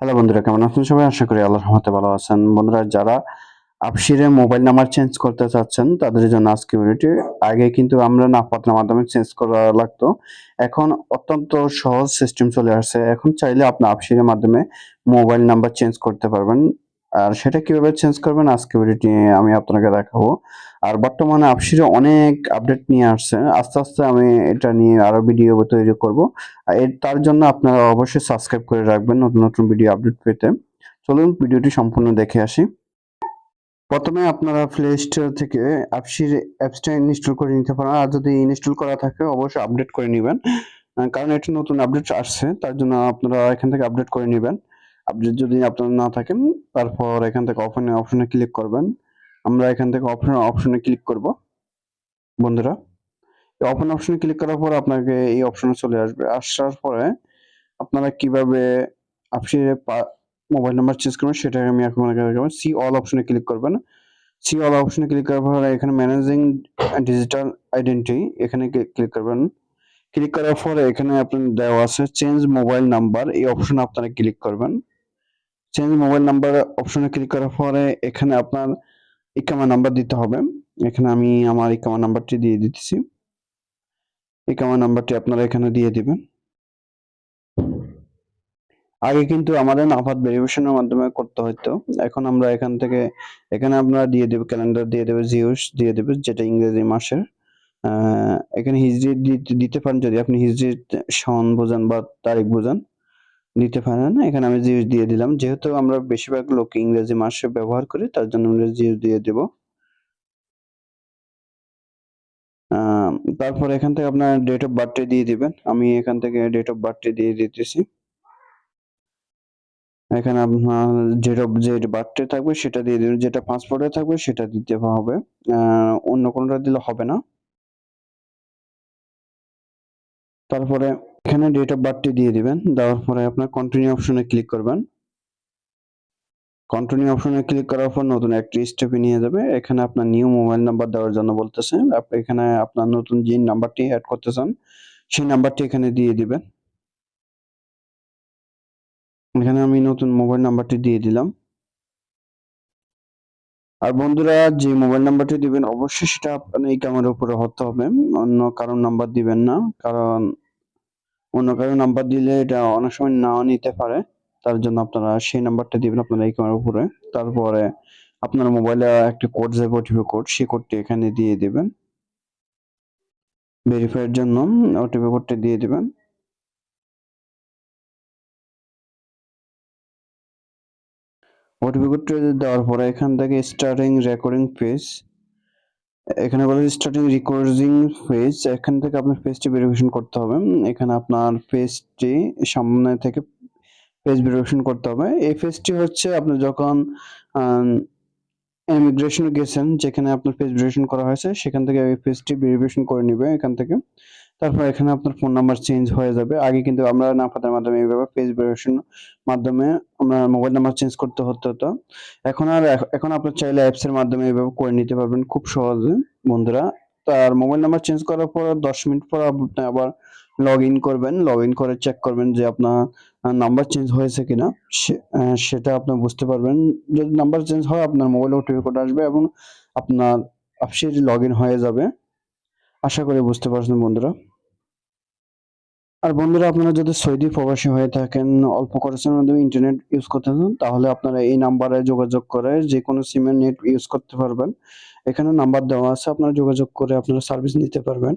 Hello বন্ধুরা, কেমন আছেন সবাই? আশা করি আল্লাহর রহমতে ভালো আছেন। বন্ধুরা, যারা আপসিরে মোবাইল নাম্বার চেঞ্জ করতে চাচ্ছেন, তাদের জন্য আজকে ভিডিওটি আগে কিন্তু আমরা নাপাত্রের মাধ্যমে চেঞ্জ করা লাগতো। এখন অত্যন্ত সহজ সিস্টেম চলে আসছে। এখন চাইলে আপনি আপসিরের মাধ্যমে মোবাইল নাম্বার চেঞ্জ করতে পারবেন। আর সেটা কীভাবে চেঞ্জ করবেন আজকে ভিডিওটি আমি আপনাকে দেখাবো। আর বর্তমানে আপসিরে অনেক আপডেট নিয়ে আসছে। আস্তে আস্তে আমি এটা নিয়ে আরও ভিডিও তৈরি করব। আর তার জন্য আপনারা অবশ্যই সাবস্ক্রাইব করে রাখবেন নতুন নতুন ভিডিও আপডেট পেতে। চলুন ভিডিওটি সম্পূর্ণ দেখে আসি। প্রথমে আপনারা প্লে স্টোর থেকে অ্যাপসির অ্যাপসটা ইনস্টল করে নিতে পারেন। আর যদি ইনস্টল করা থাকে, অবশ্যই আপডেট করে নেবেন। কারণ এটা নতুন আপডেট আসছে, তার জন্য আপনারা এখান থেকে আপডেট করে নেবেন। আপডেট যদি আপনারা না থাকেন, তারপর এখান থেকে অপশনে অপশনে ক্লিক করবেন। আমরা এখান থেকে অপশন অপশনে ক্লিক করব। বন্ধুরা ওপেন অপশনে ক্লিক করার পর আপনাকে এই অপশনে চলে আসবে। আসার পরে আপনারা কীভাবে আপনি মোবাইল নাম্বার চেঞ্জ করবেন, সেটা আমি এখন সি অল অপশনে ক্লিক করবেন। সি অল অপশনে ক্লিক করার পর এখানে ম্যানেজিং ডিজিটাল আইডেন্টি এখানে ক্লিক করবেন। ক্লিক করার পর এখানে আপনার দেওয়া আছে চেঞ্জ মোবাইল নাম্বার এই অপশনে আপনারা ক্লিক করবেন। চেঞ্জ মোবাইল নাম্বার অপশনে ক্লিক করার পরে এখানে আপনার ইকামা নাম্বার দিতে হবে। এখানে আমি আমার ইকামা নাম্বারটি দিয়ে দিতেছি। ইকামা নাম্বারটি আপনারা এখানে দিয়ে দিবেন। আগে কিন্তু আমাদের নাফাত ভেরিফিকেশনের মাধ্যমে করতে হতো এখন আমরা এখান থেকে, এখানে আপনারা দিয়ে দেবে ক্যালেন্ডার দিয়ে দেবে জিওস দিয়ে দেবে, যেটা ইংরেজি মাসের। এখানে হিজরি দিতে- পারেন যদি আপনি হিজরি সন বোঝান বা তারিখ বোঝান। দিতে পারেন এখানে আমি জিওস দিয়ে দিলাম। যেহেতু আমরা বেশিরভাগ লোক ইংরেজি মাসে ব্যবহার করি, তার জন্য আমরা জিওস দিয়ে দেব। তারপর এখান থেকে আপনার ডেট অফ বার্থডে দিয়ে দিবেন। আমি এখান থেকে ডেট অফ বার্থডে দিয়ে দিতেছি। এখানে আপনার যেটা যে বার্থডে থাকবে, সেটা দিয়ে দিবেন। যেটা পাসপোর্টে থাকবে, সেটা দিতে হবে। অন্য কোনোটা দিলে হবে না। তারপরে এখানে ডেট অফ বার্থডে দিয়ে দিবেন। দেওয়ার পরে আপনার কন্টিনিউ অপশনে ক্লিক করবেন। কন্টিনিউ অপশনে ক্লিক করার পর নতুন একটি স্টেপে নিয়ে যাবে। এখানে আপনার নিউ মোবাইল নাম্বার দেওয়ার জন্য বলতেছে। আপনি এখানে আপনার নতুন যে নাম্বারটি অ্যাড করতে চান সেই নাম্বারটি এখানে দিয়ে দিবেন। এখানে আমি নতুন মোবাইল নাম্বারটি দিয়ে দিলাম। আর বন্ধুরা, যে মোবাইল নাম্বারটি দিবেন, অবশ্যই সেটা আপনার এই ক্যামেরার উপরে হতে হবে। অন্য কারোর নাম্বার দিবেন না। কারণ অন্য কারোর নাম্বার দিলে এটা অনেক সময় নাও নিতে পারে। তার জন্য আপনারা সেই নাম্বারটা দিবেন আপনার এই ক্যামেরার উপরে। তারপরে আপনার মোবাইলে একটা কোড যাবে ওটিপি কোড সেই কোডটি এখানে দিয়ে দিবেন। ভেরিফাইয়ের জন্য ওটিপি কোডটি দিয়ে দিবেন। ওটিপি কোডটি দেওয়ার পরে এখান থেকে স্টার্টিং রেকর্ডিং পেজ এখানে বলে স্টার্টিং রিকোর্ডিং ফেজ এখান থেকে আপনার পেজটি ভেরিফিকেশন করতে হবে। এখানে আপনার পেজটি সামনে থেকে ফেজ ভেরিফিকেশন করতে হবে। এই পেজটি হচ্ছে আপনি যখন ইমিগ্রেশন গেছেন, যেখানে আপনার ফেজ ভেরিফিকেশন করা হয়েছে, সেখান থেকে এই পেজটি ভেরিফিকেশন করে নেবে এখান থেকে। তারপর এখানে আপনার ফোন নাম্বার চেঞ্জ হয়ে যাবে। আগে কিন্তু আমরা নাফাতের মাধ্যমে এইভাবে পেজ ভেরিফিকেশন মাধ্যমে আমরা মোবাইল নাম্বার চেঞ্জ করতে হতো হতো এখন আর এখন আপনার চাইলে অ্যাপস এর মাধ্যমে এইভাবে করে নিতে পারবেন খুব সহজে, বন্ধুরা। তার মোবাইল নাম্বার চেঞ্জ করার পর দশ মিনিট পর আপনি আবার লগ ইন করবেন। লগ ইন করে চেক করবেন যে আপনার নাম্বার চেঞ্জ হয়েছে কিনা। সেটা আপনি বুঝতে পারবেন। যদি নাম্বার চেঞ্জ হয়, আপনার মোবাইলে ওটিপি কোড আসবে এবং আপনার অ্যাপসে লগ ইন হয়ে যাবে। আশা করি বুঝতে পারছেন বন্ধুরা। আর বন্ধুরা, আপনারা যদি সৌদি প্রবাসী হয়ে থাকেন, অল্প খরচের মাধ্যমে ইন্টারনেট ইউজ করতে চান, তাহলে আপনারা এই নাম্বারে যোগাযোগ করে যে কোনো সিমের নেট ইউজ করতে পারবেন। এখানে নাম্বার দেওয়া আছে, আপনারা যোগাযোগ করে আপনারা সার্ভিস নিতে পারবেন।